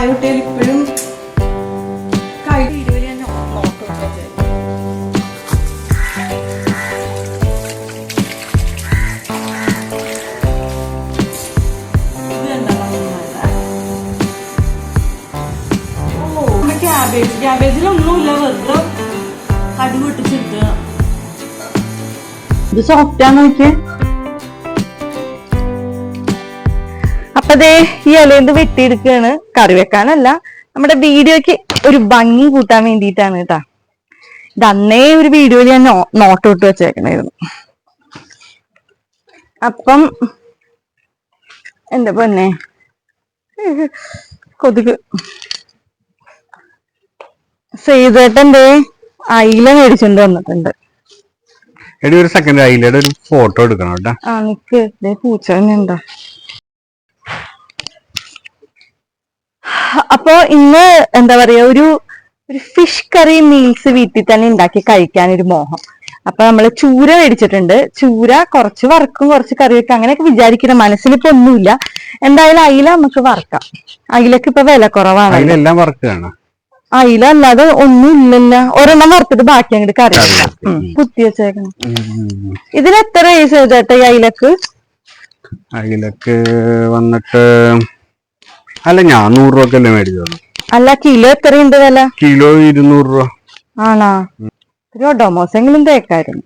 വായുട്ടയിൽ ഇപ്പോഴും കൈ വീഡിയോയിൽ ഞാൻ നോട്ട് വെച്ചത് ഇത് കണ്ടോ നന്നായിട്ട്? ഓ ക്യാബേജ് ക്യാബേജിലൊന്നുമില്ല വെറുതെ കടി പൊട്ടിച്ചിട്ട് ഇത് സോഫ്റ്റ് ആണ് നോക്കിയേ? ദേ ഈ ഇലയിന്ന് വെട്ടിയെടുക്കുകയാണ് കറി വെക്കാനല്ല നമ്മുടെ വീഡിയോക്ക് ഒരു ഭംഗി കൂട്ടാൻ വേണ്ടിയിട്ടാണ് കേട്ടാ ഇത് അന്നേ ഒരു വീഡിയോയിൽ ഞാൻ നോട്ട് ഇട്ട് വെച്ചേക്കണായിരുന്നു. അപ്പം എന്താ പൊന്നെ? കൊതുക്. സെയ്തേട്ടന്റെ അയില മേടിച്ചോണ്ട് വന്നിട്ടുണ്ട്. എടി ഒരു സെക്കൻഡ് അയിലയുടെ ഒരു ഫോട്ടോ എടുക്കണം കേട്ടാ. ആ നിക്ക്. പൂച്ച തന്നെ ഉണ്ടോ അപ്പൊ ഇന്ന് എന്താ പറയാ ഒരു ഒരു ഫിഷ് കറി മീൽസ് വീട്ടിൽ തന്നെ ഉണ്ടാക്കി കഴിക്കാൻ ഒരു മോഹം. അപ്പൊ നമ്മൾ ചൂര മേടിച്ചിട്ടുണ്ട്. ചൂര കുറച്ച് വറുക്കും കുറച്ച് കറി വെക്കും അങ്ങനെയൊക്കെ വിചാരിക്കുന്ന മനസ്സിലിപ്പോ ഒന്നുമില്ല. എന്തായാലും അയില നമുക്ക് വറക്കാം. അയിലക്ക് ഇപ്പൊ വില കുറവാണ് എല്ലാം അയില അല്ലാതെ ഒന്നും ഇല്ലല്ല. ഒരെണ്ണം വറുത്തിട്ട് ബാക്കി അങ്ങോട്ട് കറി വെക്കാം. കുത്തി വെച്ചേക്കണം. ഇതിന് എത്ര ഏജ് ചേട്ടാ ഈ അയിലക്ക്? അയിലക്ക് വന്നിട്ട് അല്ല ഞാൻ നൂറ് രൂപ അല്ലേ മേടിച്ചോളൂ അല്ല കിലോ എത്രയുണ്ട് വില? കിലോ ഇരുന്നൂറ് രൂപ. ആണോ? ഒരു ഒഡോമോസ് എങ്കിലും തേക്കായിരുന്നു.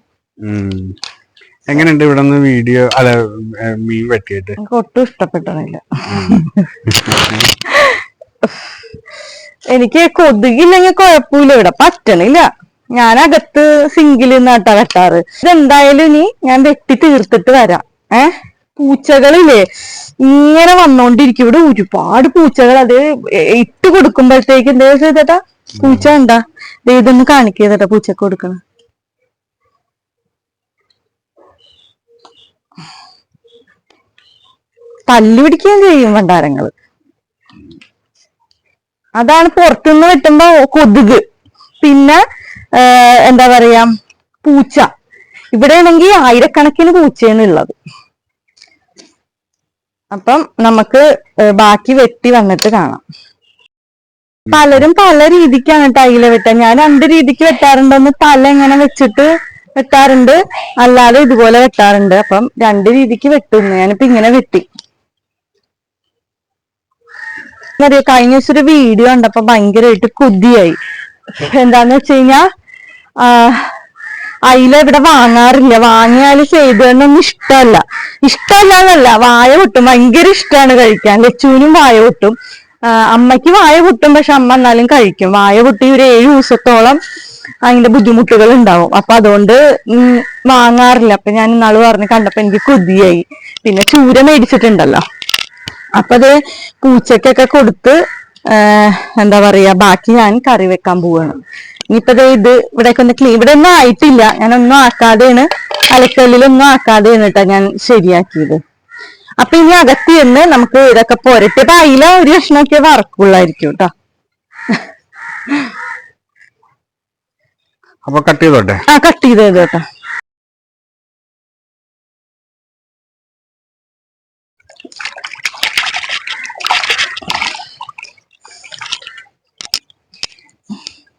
എങ്ങനെയുണ്ട് ഇവിടെ നിന്ന് വീഡിയോ? അല്ല മീൻ വെട്ടിയിട്ട്. എനിക്ക് ഒട്ടും ഇഷ്ടപ്പെട്ടണില്ല എനിക്ക് കൊതുകില്ലെങ്കിൽ കുഴപ്പമില്ല ഇവിടെ. പറ്റണില്ല. ഞാൻ അകത്ത് സിംഗിൾ നിന്നാട്ടാ വെട്ടാറ്. ഇതെന്തായാലും നീ ഞാൻ വെട്ടി തീർത്തിട്ട് വരാം. ഏ? പൂച്ചകളില്ലേ ഇങ്ങനെ വന്നോണ്ടിരിക്കും. ഇവിടെ ഒരുപാട് പൂച്ചകൾ അത് ഇട്ട് കൊടുക്കുമ്പോഴത്തേക്ക് എന്താ ചെയ്തേട്ടാ പൂച്ച ഉണ്ടാ ഇതൊന്ന് കാണിക്കേതട്ടാ പൂച്ചക്ക് കൊടുക്കണം. തല്ലു പിടിക്കുകയും ചെയ്യും ഭണ്ഡാരങ്ങൾ. അതാണ് പുറത്തുനിന്ന് വെട്ടുമ്പോ കൊതുക്. പിന്നെ എന്താ പറയാ? പൂച്ച. ഇവിടെ ആണെങ്കിൽ ആയിരക്കണക്കിന് പൂച്ചയാണ് ഉള്ളത്. അപ്പം നമുക്ക് ബാക്കി വെട്ടി വന്നിട്ട് കാണാം. പലരും പല രീതിക്കാണ് ടൈല വെട്ടാൻ ഞാൻ രണ്ട് രീതിക്ക് വെട്ടാറുണ്ട്. ഒന്ന് തല ഇങ്ങനെ വെച്ചിട്ട് വെട്ടാറുണ്ട്. അല്ലാതെ ഇതുപോലെ വെട്ടാറുണ്ട്. അപ്പം രണ്ട് രീതിക്ക് വെട്ടുന്നു ഞാനിപ്പോ ഇങ്ങനെ വെട്ടി. അറിയോ കഴിഞ്ഞ ദിവസം ഒരു വീഡിയോ കണ്ടപ്പോ ഭയങ്കരമായിട്ട് കൊതിയായി. എന്താന്ന് വെച്ച് കഴിഞ്ഞാ അയില ഇവിടെ വാങ്ങാറില്ല. വാങ്ങിയാൽ ചെയ്തതൊന്നും ഇഷ്ടമല്ല. ഇഷ്ടമല്ല എന്നല്ല വായ പൊട്ടും. ഭയങ്കര ഇഷ്ടമാണ് കഴിക്കാൻ. ലച്ചുവിനും വായ പൊട്ടും. അമ്മയ്ക്ക് വായ പൊട്ടും പക്ഷെ അമ്മ എന്നാലും കഴിക്കും. വായ പൊട്ടി ഒരു ഏഴ് ദിവസത്തോളം അതിന്റെ ബുദ്ധിമുട്ടുകൾ ഉണ്ടാവും അപ്പൊ അതുകൊണ്ട് വാങ്ങാറില്ല. അപ്പൊ ഞാൻ ഇന്നാൾ പറഞ്ഞ് കണ്ടപ്പോ എനിക്ക് കൊതിയായി. പിന്നെ ചൂര മേടിച്ചിട്ടുണ്ടല്ലോ. അപ്പൊ അത് പൂച്ചക്കൊക്കെ കൊടുത്ത് എന്താ പറയാ ബാക്കി ഞാൻ കറി വെക്കാൻ പോവാണ്. ഇനിയിപ്പോ ദേ ഇത് ഇവിടെ ഒന്ന് ക്ലീൻ ഇവിടെ ഒന്നും ആയിട്ടില്ല. ഞാൻ ഒന്നും ആക്കാതെയാണ് അലക്കല്ലിലൊന്നും ആക്കാതെയാണ് കേട്ടോ ഞാൻ ശരിയാക്കിയത്. അപ്പൊ ഇനി അകത്ത് ചെന്ന് നമുക്ക് ഇതൊക്കെ പോരട്ടെ ഇപ്പൊ അയില ഒരു കഷ്ണമൊക്കെ വറക്കുള്ളായിരിക്കും കേട്ടോ അപ്പൊ കട്ട് ചെയ്തോട്ടെ? ആ കട്ട്. ചെയ്തത് കേട്ടോ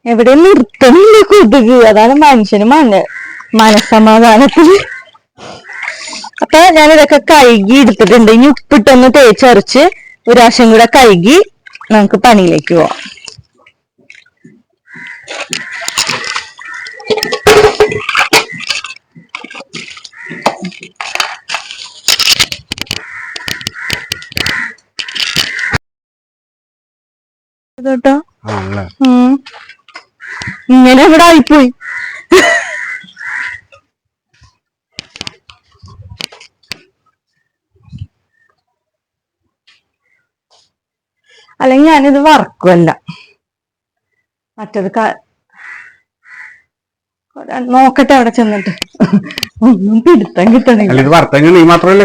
എവിടെ നിർത്തണില്ല കൊതുക് അതാണ് മനുഷ്യന് മന മനസമാധാനത്തിന് അപ്പൊ ഞാൻ ഇതൊക്കെ കഴുകി എടുത്തിട്ടുണ്ട്. ഇനി ഉപ്പിട്ടൊന്ന് തേച്ചരച്ച് ഒരു പ്രാവശ്യം കൂടെ കഴുകി നമുക്ക് പണിയിലേക്ക് പോവാം. കേട്ടോ. ഇങ്ങനെ ഇവിടെ ആയിപ്പോയി. അല്ലെങ്കിൽ ഞാനിത് വറക്കുമല്ല മറ്റത് നോക്കട്ടെ അവിടെ ചെന്നിട്ട്. ഒന്നും പിടുത്തം കിട്ടണില്ല.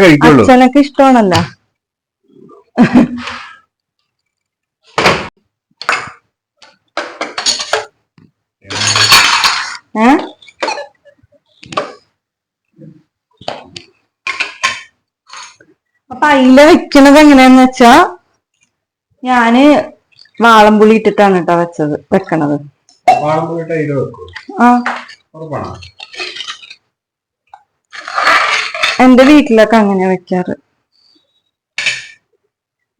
കഴിക്കുള്ളൂ? അച്ഛനൊക്കെ ഇഷ്ടമാണല്ല. അപ്പൊ അയില വെക്കണത് എങ്ങനെയാന്ന് വെച്ചാ ഞാൻ വാളംപുളി ഇട്ടിട്ടാണ് കേട്ടോ വെച്ചത് വെക്കണത്. ആ. എന്റെ വീട്ടിലൊക്കെ അങ്ങനെ വെക്കാറ്.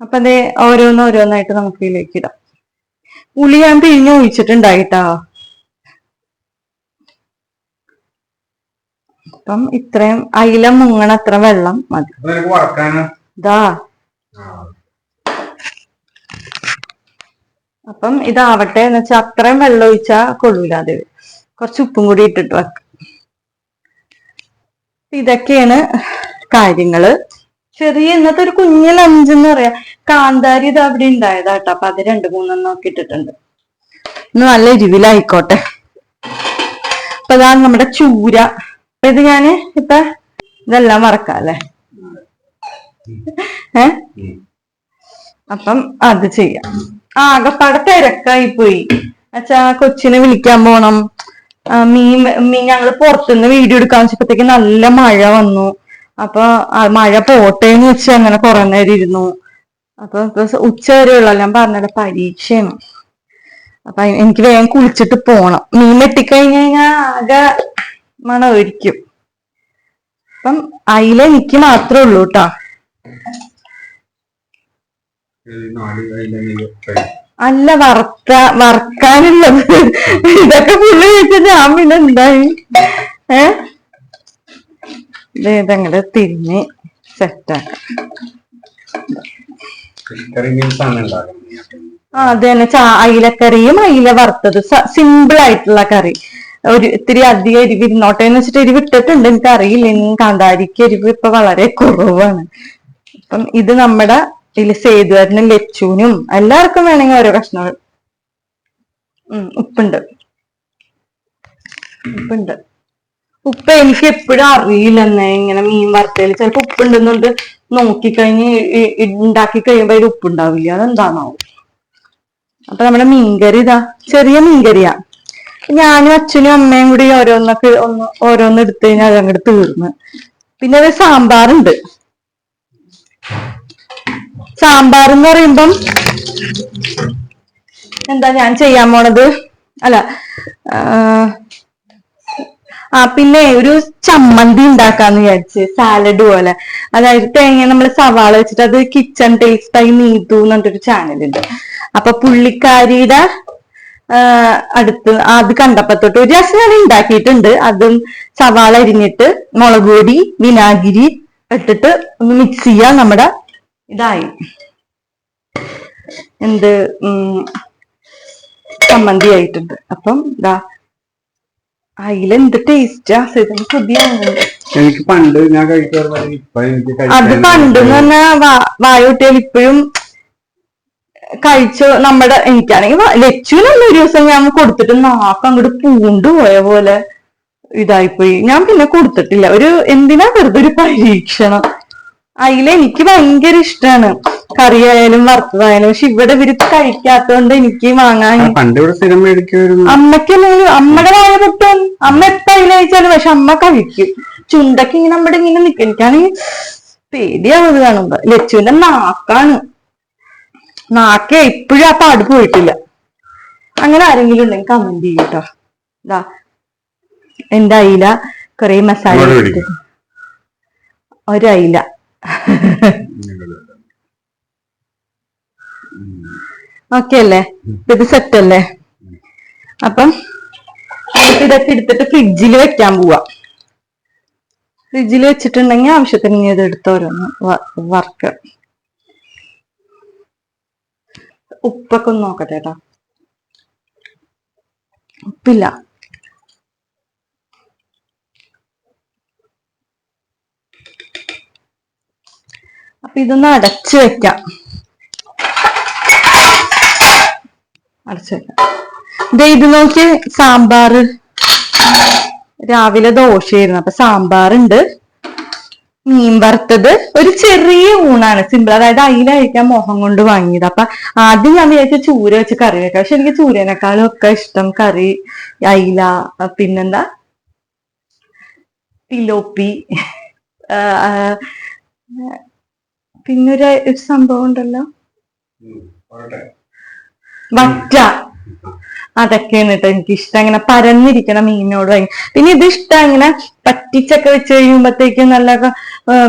അപ്പൊ അതെ ഓരോന്നോരോന്നായിട്ട് നമുക്ക് ഇതിലേക്ക് ഇടാം. പുളി ഞാൻ പിഴിഞ്ഞ് ഒഴിച്ചിട്ടുണ്ടായിട്ടാ. അപ്പം ഇത്രയും അയില മുങ്ങണ അത്ര വെള്ളം മതി. ഇതാ അപ്പം ഇതാവട്ടെ എന്ന് വെച്ചാൽ അത്രയും വെള്ളം ഒഴിച്ചാ കൊള്ളൂല അത്. കുറച്ച് ഉപ്പും കൂടി ഇട്ടിട്ട് വെക്കാം. ഇതൊക്കെയാണ് കാര്യങ്ങൾ. ചെറിയ ഇന്നത്തെ ഒരു കുഞ്ഞു ലഞ്ച് എന്ന് പറയാ. കാന്താരി ഇത് അവിടെ ഉണ്ടായതാട്ടോ അപ്പൊ അത് രണ്ട് മൂന്നെണ്ണം ഒക്കെ ഇട്ടിട്ടുണ്ട്. ഇന്ന് നല്ല എരിവിലായിക്കോട്ടെ. അപ്പൊ അതാണ് നമ്മുടെ ചൂര. ഇത് ഞാൻ ഇപ്പൊ ഇതെല്ലാം മറക്കാം അല്ലേ ഏ? അപ്പം അത് ചെയ്യാം. ആകെപ്പാടെ തിരക്കായി പോയി. അച്ഛാ കൊച്ചിനെ വിളിക്കാൻ പോണം. മീൻ മീൻ ഞങ്ങൾ പുറത്തുനിന്ന് വീഡിയോ എടുക്കാൻ വെച്ചപ്പോഴത്തേക്ക് നല്ല മഴ വന്നു. അപ്പൊ മഴ പോട്ടെ എന്ന് വെച്ച് അങ്ങനെ കുറെ നേരം ഇരുന്നു. അപ്പൊ ഉച്ച വരെയുള്ള ഞാൻ പറഞ്ഞത് പരീക്ഷയാണ്. അപ്പൊ എനിക്ക് വേഗം കുളിച്ചിട്ട് പോണം. മീൻ വെട്ടിക്കഴിഞ്ഞു കഴിഞ്ഞാൽ ആകെ മണമായിരിക്കും അപ്പം അയില എനിക്ക് മാത്രമേ ഉള്ളൂ കേട്ടാ അല്ല വറുത്ത വറക്കാനുള്ളത് ഇതൊക്കെ പുള്ളി വെച്ച ഞാൻ പിന്നെ എന്തായി? ഏ? ഇതങ്ങട് തിരിഞ്ഞ് സെറ്റാക്കാം. ആ അത് തന്നെ അയിലക്കറിയും അയില വറുത്തത്. സിമ്പിൾ ആയിട്ടുള്ള കറി. ഒരു ഇത്തിരി അധികം എരിവ് ഇരുന്നോട്ടെ എന്ന് വെച്ചിട്ട് എരിവ് ഇട്ടിട്ടുണ്ട് എനിക്ക് അറിയില്ല ഇനി കാന്താരിക്ക് എരിവ് ഇപ്പൊ വളരെ കുറവാണ്. അപ്പം ഇത് നമ്മുടെ ഇതിൽ സേതുവാരനും ലച്ചുവിനും എല്ലാവർക്കും വേണമെങ്കിൽ ഓരോ കഷ്ണങ്ങൾ. ഉപ്പുണ്ട്. ഉപ്പുണ്ട്. ഉപ്പ് എനിക്ക് എപ്പോഴും അറിയില്ലെന്ന് ഇങ്ങനെ മീൻ വറുത്തതിൽ ചിലപ്പോ ഉപ്പുണ്ടെന്നുണ്ട് നോക്കിക്കഴിഞ്ഞ് ഉണ്ടാക്കി കഴിയുമ്പോ അതിൽ ഉപ്പുണ്ടാവില്ല. അതെന്താണാവും. അപ്പൊ നമ്മുടെ മീൻകറി ഇതാ ചെറിയ മീൻകറിയാ. ഞാനും അച്ഛനും അമ്മയും കൂടി ഓരോന്നൊക്കെ ഒന്ന് ഓരോന്ന് എടുത്തു കഴിഞ്ഞാൽ അത് അങ്ങോട്ട് തീർന്ന്. പിന്നെ അത് സാമ്പാറുണ്ട്. സാമ്പാർ എന്ന് പറയുമ്പം എന്താ ഞാൻ ചെയ്യാൻ പോണത്? അല്ല ആ, പിന്നെ ഒരു ചമ്മന്തി ഉണ്ടാക്കാന്ന് വിചാരിച്ച് സാലഡ് പോലെ. അതായത് തേങ്ങ നമ്മൾ സവാള വെച്ചിട്ട് അത് കിച്ചൺ ടേസ്റ്റ് ആയി നീതു എന്ന് പറഞ്ഞിട്ടൊരു ചാനലുണ്ട് അപ്പൊ പുള്ളിക്കാരിയുടെ അടുത്ത് അത് കണ്ടപ്പോ തൊട്ട് ഒരു ദിവസം ഞാൻ ഉണ്ടാക്കിയിട്ടുണ്ട്. അതും സവാള അരിഞ്ഞിട്ട് മുളക് പൊടി വിനാഗിരി ഇട്ടിട്ട് ഒന്ന് മിക്സ് ചെയ്യാ. നമ്മുടെ ഇതായി. എന്ത് ചമ്മന്തി ആയിട്ടുണ്ട്. അപ്പം ഇതാ അതിൽ എന്ത് ടേസ്റ്റാ ഇതിന് പുതിയാണ് എനിക്ക് പണ്ട് ഞാൻ കഴിക്കാറുണ്ട് അത് പണ്ട് പണ്ടെന്ന് പറഞ്ഞാൽ വായുട്ടിയാൽ ഇപ്പോഴും കഴിച്ചു നമ്മുടെ എനിക്കാണെങ്കിൽ ലച്ചുവിനൊന്നും ഒരു ദിവസം ഞാൻ കൊടുത്തിട്ട് നാക്ക് അങ്ങോട്ട് പൂണ്ടു പോയ പോലെ ഇതായിപ്പോയി. ഞാൻ പിന്നെ കൊടുത്തിട്ടില്ല. ഒരു എന്തിനാ വെറുതെ ഒരു പരീക്ഷണം? അതിൽ എനിക്ക് ഭയങ്കര ഇഷ്ടമാണ് കറിയായാലും വറുത്തതായാലും. പക്ഷെ ഇവിടെ ഇവർ കഴിക്കാത്തോണ്ട് എനിക്ക് വാങ്ങാൻ അമ്മയ്ക്കല്ലെങ്കിൽ അമ്മയുടെ വായ പൊട്ടും. അമ്മ എപ്പോ അതിനെ കഴിച്ചാലും പക്ഷെ അമ്മ കഴിക്കും. ചുണ്ടൊക്കെ ഇങ്ങനെ നമ്മുടെ ഇങ്ങനെ നിൽക്കും എനിക്കാണെങ്കിൽ പേടിയാവത് കാണുമ്പോ. ലച്ചുവിന്റെ നാക്കാണ്. നാക്കെ ഇപ്പോഴും ആ പാട് പോയിട്ടില്ല. അങ്ങനെ ആരെങ്കിലും ഉണ്ടെങ്കിൽ കമന്റ് ചെയ്യട്ടോ. ഇതാ എന്റെ അയില? കൊറേ മസാല ഒരയില ഓക്കെ അല്ലേ? ഇത് സെറ്റ് അല്ലേ? അപ്പം ഇതൊക്കെ എടുത്തിട്ട് ഫ്രിഡ്ജിൽ വെക്കാൻ പോവാ. ഫ്രിഡ്ജിൽ വെച്ചിട്ടുണ്ടെങ്കിൽ ആവശ്യത്തിന് ഇത് എടുത്തോരോന്ന് വർക്ക് ഉപ്പൊക്കെ ഒന്ന് നോക്കട്ടെ കേട്ടോ ഉപ്പില്ല. അപ്പൊ ഇതൊന്ന് അടച്ചു വെക്കാം. അടച്ചു വെക്കാം. ദേ ഇത് നോക്കി സാമ്പാറ്. രാവിലെ ദോശയായിരുന്നു. അപ്പൊ സാമ്പാറുണ്ട്. മീൻ വറുത്തത് ഒരു ചെറിയ ഊണാണ്. സിമ്പിൾ അതായത് അയില കഴിക്കാൻ മോഹം കൊണ്ട് വാങ്ങിയത്. അപ്പൊ ആദ്യം ഞാൻ വിചാരിച്ച ചൂര വെച്ച് കറി വെക്കാം. പക്ഷെ എനിക്ക് ചൂരനേക്കാളും ഒക്കെ ഇഷ്ടം കറി അയില പിന്നെന്താ? തിലോപ്പി പിന്നൊരു ഒരു സംഭവം ഉണ്ടല്ലോ. വറ്റ. അതൊക്കെയാണ് കേട്ടോ എനിക്ക് ഇഷ്ടം അങ്ങനെ പരന്നിരിക്കണം മീനോട് ഭയങ്കര പിന്നെ ഇത് ഇഷ്ടം ഇങ്ങനെ പറ്റിച്ചൊക്കെ വെച്ച് കഴിയുമ്പോഴത്തേക്കും നല്ല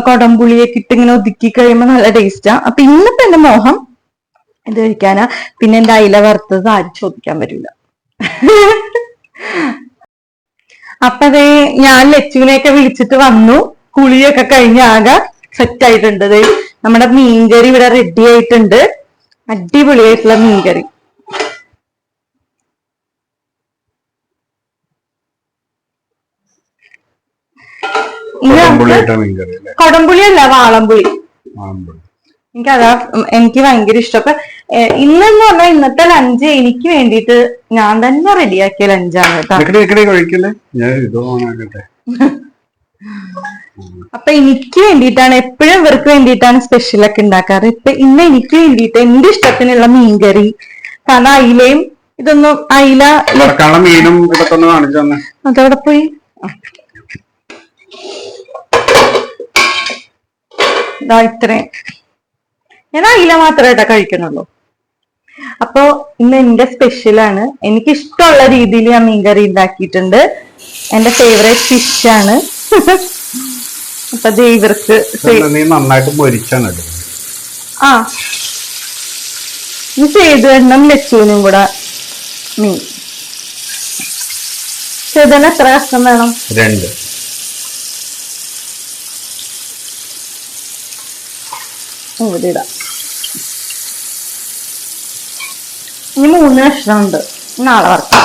കൊടംപുളിയൊക്കെ ഇട്ട് ഇങ്ങനെ ഒതുക്കി കഴിയുമ്പോ നല്ല ടേസ്റ്റാ അപ്പൊ ഇന്നിപ്പോ എന്റെ മോഹം ഇത് കഴിക്കാനാ. പിന്നെ എന്റെ അയില വറുത്തത് ആരും ചോദിക്കാൻ പറ്റില്ല അപ്പൊ അതേ ഞാൻ ലച്ചുവിനെയൊക്കെ വിളിച്ചിട്ട് വന്നു. കുളിയൊക്കെ കഴിഞ്ഞ് ആകെ സെറ്റ് ആയിട്ടുണ്ട് നമ്മുടെ മീൻകറി ഇവിടെ റെഡി ആയിട്ടുണ്ട്. അടിപൊളിയായിട്ടുള്ള മീൻകറി ഇനി നമുക്ക് കൊടംപുളിയിട്ട മീൻകറി അല്ലേ കൊടംപുളി അല്ല? വാളംപുളി എനിക്ക് അതാ എനിക്ക് ഭയങ്കര ഇഷ്ടം. അപ്പൊ ഇന്നെന്ന് പറഞ്ഞാൽ ഇന്നത്തെ ലഞ്ച് എനിക്ക് വേണ്ടിയിട്ട് ഞാൻ തന്നെ റെഡിയാക്കിയ ലഞ്ചാണ് കേട്ടോ. അപ്പൊ എനിക്ക് വേണ്ടിട്ടാണ് എപ്പോഴും ഇവർക്ക് വേണ്ടിട്ടാണ് സ്പെഷ്യൽ ഒക്കെ ഉണ്ടാക്കാറ്. ഇപ്പൊ ഇന്ന് എനിക്ക് വേണ്ടിയിട്ട് എന്റെ ഇഷ്ടത്തിനുള്ള മീൻകറി കാരണം അയിലയും ഇതൊന്നും അയില മീനും അതവിടെ പോയി. ദാ ഇത്രയും. ഞാൻ അയില മാത്രമായിട്ടാ കഴിക്കണുള്ളൂ അപ്പൊ ഇന്ന് എന്റെ സ്പെഷ്യലാണ് എനിക്ക് ഇഷ്ടമുള്ള രീതിയിൽ ഞാൻ മീൻകറി ഉണ്ടാക്കിയിട്ടുണ്ട്. എന്റെ ഫേവറേറ്റ് ഫിഷ് ആണ്. അപ്പൊ ഇവർക്ക് നന്നായിട്ട് പൊരിച്ചാണ് ആ ആ. ഇനി എണ്ണം ലച്ചുവിനും കൂടെ മീൻ. സേതുവെണ്ണം എത്ര കഷ്ണം വേണം? രണ്ട്. ഇവിടെ ഇടാം. ഇനി മൂന്ന് കഷ്ണം ഉണ്ട് നാളെ വറക്കാം.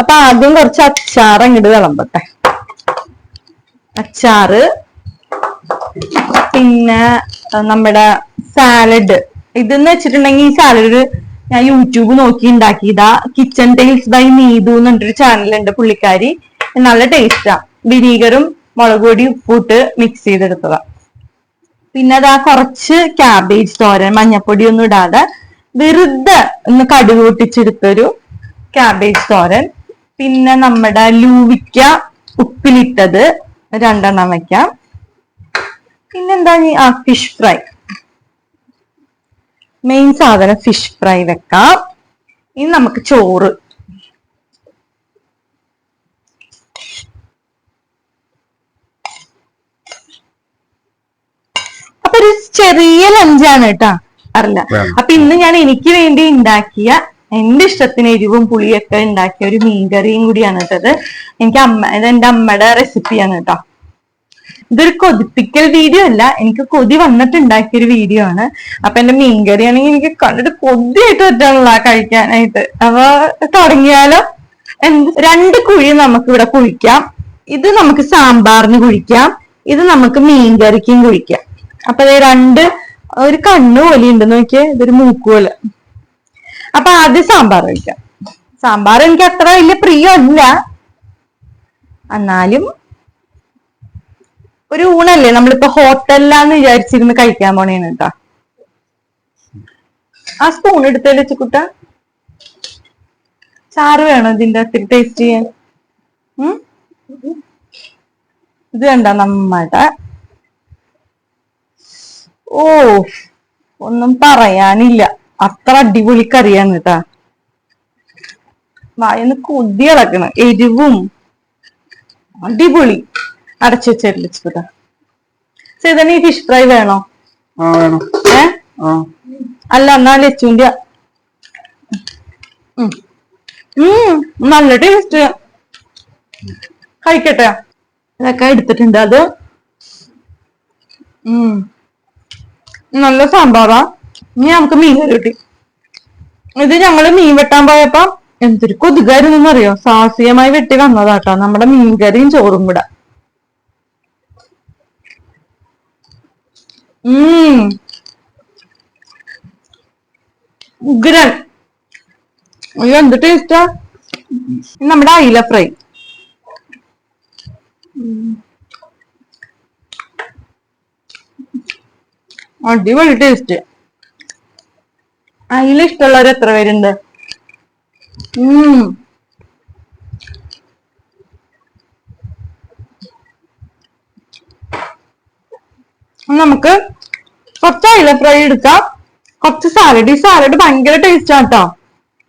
അപ്പൊ ആദ്യം കുറച്ച് അച്ചാർ അങ്ങോട്ട് വിളമ്പട്ടെ. അച്ചാറ് പിന്നെ നമ്മുടെ സാലഡ്. ഇതെന്ന് വെച്ചിട്ടുണ്ടെങ്കിൽ ഈ സാലഡ് ഞാൻ യൂട്യൂബ് നോക്കി ഉണ്ടാക്കിയതാ കിച്ചൺ ടേൽസ് ബൈ നീതു എന്ന് പറഞ്ഞിട്ടൊരു ചാനലുണ്ട് പുള്ളിക്കാരി. നല്ല ടേസ്റ്റാ വിനീഗറും മുളക് പൊടി ഉപ്പിട്ട് മിക്സ് ചെയ്തെടുത്തതാ. പിന്നെ അതാ കുറച്ച് ക്യാബേജ് തോരൻ മഞ്ഞപ്പൊടി ഒന്നും ഇടാതെ വെറുതെ ഒന്ന് കടുക് പൊട്ടിച്ചെടുത്തൊരു ക്യാബേജ് തോരൻ. പിന്നെ നമ്മുടെ ലൂവിക്ക ഉപ്പിലിട്ടത് രണ്ടെണ്ണം വെക്കാം. പിന്നെന്താ ആ ഫിഷ് ഫ്രൈ മെയിൻ സാധനം ഫിഷ് ഫ്രൈ വെക്കാം. ഇനി നമുക്ക് ചോറ്. അപ്പൊ ഒരു ചെറിയ ലഞ്ചാണ് കേട്ടാ. അറില്ല. അപ്പൊ ഇന്ന് ഞാൻ എനിക്ക് വേണ്ടി ഉണ്ടാക്കിയ എന്റെ ഇഷ്ടത്തിന് എരിവും പുളിയൊക്കെ ഉണ്ടാക്കിയ ഒരു മീൻകറിയും കൂടിയാണ് കേട്ടത്. എനിക്ക് അമ്മ ഇത് എന്റെ അമ്മയുടെ റെസിപ്പിയാണ് കേട്ടോ. ഇതൊരു കൊതിപ്പിക്കൽ വീഡിയോ അല്ല. എനിക്ക് കൊതി വന്നിട്ട് ഉണ്ടാക്കിയ ഒരു വീഡിയോ ആണ്. അപ്പൊ എന്റെ മീൻകറി ആണെങ്കിൽ എനിക്ക് കണ്ടിട്ട് കൊതിയായിട്ട് പറ്റാനുള്ള കഴിക്കാനായിട്ട്. അപ്പൊ തുടങ്ങിയാലോ? രണ്ട് കുഴി നമുക്ക് ഇവിടെ കുഴിക്കാം. ഇത് നമുക്ക് സാമ്പാറിന് കുഴിക്കാം. ഇത് നമുക്ക് മീൻകറിക്കും കുഴിക്കാം. അപ്പൊ ദേ രണ്ട് ഒരു കണ്ണ് പോലെ ഉണ്ട് നോക്കിയേ. ഇതൊരു മൂക്ക് പോലെ. അപ്പൊ ആദ്യം സാമ്പാർ കഴിക്കാം. സാമ്പാർ എനിക്ക് അത്ര വലിയ പ്രിയമല്ല. എന്നാലും ഒരു ഊണല്ലേ? നമ്മളിപ്പോ ഹോട്ടലിലാന്ന് വിചാരിച്ചിരുന്ന് കഴിക്കാൻ പോണേന്ന് കേട്ടാ. ആ സ്പൂൺ എടുത്തല്ലേ ചുക്കുട്ട ചാറ് വേണോ ഇതിന്റെ അകത്ത് ടേസ്റ്റ് ചെയ്യാൻ? ഇത് കണ്ട നമ്മടെ? ഓ ഒന്നും പറയാനില്ല. അത്ര അടിപൊളി കറിയാണ് കേട്ടാ. വായന്ന് കൊതി ഇളക്കണം. എരിവും. അടിപൊളി. അടച്ചു വെച്ചിട്ടാ ചേതന ഈ ഫിഷ് ഫ്രൈ വേണോ? ഏ? അല്ല എന്നാ ലച്ചുവിന്റെ നല്ല ടേസ്റ്റ് കഴിക്കട്ടെ. ഇതൊക്കെ എടുത്തിട്ടുണ്ട് അത്. നല്ല സാമ്പാറാ. ഇനി നമുക്ക് മീൻ കറി കിട്ടി ഇത് ഞങ്ങൾ മീൻ വെട്ടാൻ പോയപ്പോ എന്തൊരു കൊതുകായിരുന്നു അറിയോ സാഹസികമായി വെട്ടി വന്നതാട്ടോ. നമ്മുടെ മീൻകറിയും ചോറും കൂടെ. ഉഗ്രൻ. അയ്യോ എന്ത് ടേസ്റ്റാ നമ്മുടെ അയില ഫ്രൈ. അടിപൊളി ടേസ്റ്റ് അയില ഇഷ്ടമുള്ളവർ എത്ര പേരുണ്ട്? നമുക്ക് കുറച്ച് അയില ഫ്രൈ എടുക്കാം. കുറച്ച് സാലഡ് ഈ സാലഡ് ഭയങ്കര ടേസ്റ്റ് ആട്ടോ.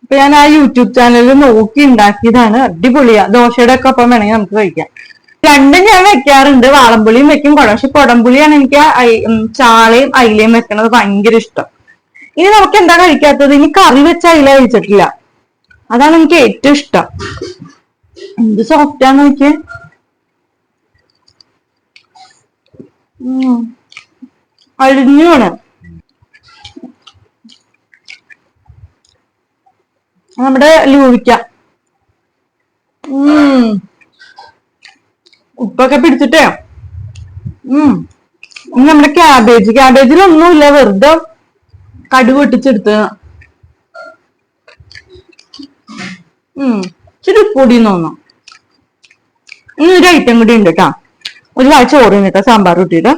അപ്പൊ ഞാൻ ആ യൂട്യൂബ് ചാനലിൽ നോക്കി ഉണ്ടാക്കിയതാണ്. അടിപൊളിയാ ദോശയുടെ ഒക്കെ ഒപ്പം വേണമെങ്കിൽ നമുക്ക് കഴിക്കാം. രണ്ടും ഞാൻ വെക്കാറുണ്ട്. വാളംപുളിയും വെക്കും കുടം. പക്ഷെ കുടംപുളിയാണ് എനിക്ക് ചാളയും അയിലയും വെക്കണത് ഭയങ്കര ഇഷ്ടം. ഇനി നമുക്ക് എന്താ കഴിക്കാത്തത്? ഇനി കറി വെച്ച അയില കഴിച്ചിട്ടില്ല. അതാണ് എനിക്ക് ഏറ്റവും ഇഷ്ടം. എന്ത് സോഫ്റ്റ് ആന്ന് നോക്കിയേ. ഉം. അഴിഞ്ഞു നമ്മുടെ ലൂവിക്ക. ഉപ്പൊക്കെ പിടിച്ചിട്ടേ. ഉം. നമ്മുടെ ക്യാബേജ്. ക്യാബേജിലൊന്നുമില്ല. വെറുതെ കടുക് പൊട്ടിച്ചെടുത്ത്. ഉം. ഇച്ചിരി പൊടി തോന്നും ഇനി ഐറ്റം കൂടി ഉണ്ട് കേട്ടാ. ഒരു വാഴ ചോറ് കേട്ടോ സാമ്പാർ കൂട്ടിയിട്ട്.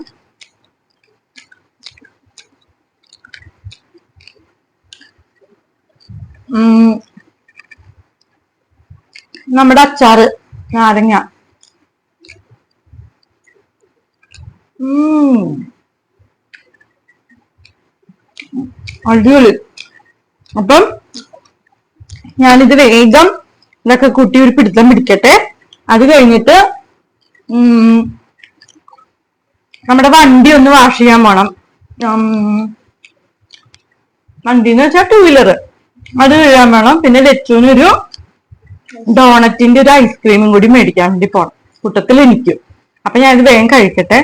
നമ്മുടെ അച്ചാറ് നാരങ്ങ. അടിപൊളി. അപ്പം ഞാനിത് വേഗം ഇതൊക്കെ കുട്ടി ഒരു പിടുത്തം പിടിക്കട്ടെ. അത് കഴിഞ്ഞിട്ട് നമ്മുടെ വണ്ടി ഒന്ന് വാഷ് ചെയ്യാൻ പോണം. വണ്ടി എന്ന് വെച്ചാൽ ടൂ വീലർ അത് കഴുകാൻ വേണം. പിന്നെ ലച്ചുവിനൊരു ഡോണറ്റിന്റെ ഒരു ഐസ്ക്രീമും കൂടി മേടിക്കാൻ വേണ്ടി പോണം. കൂട്ടത്തിൽ എനിക്കും. അപ്പൊ ഞാനിത് വേഗം കഴിക്കട്ടെ.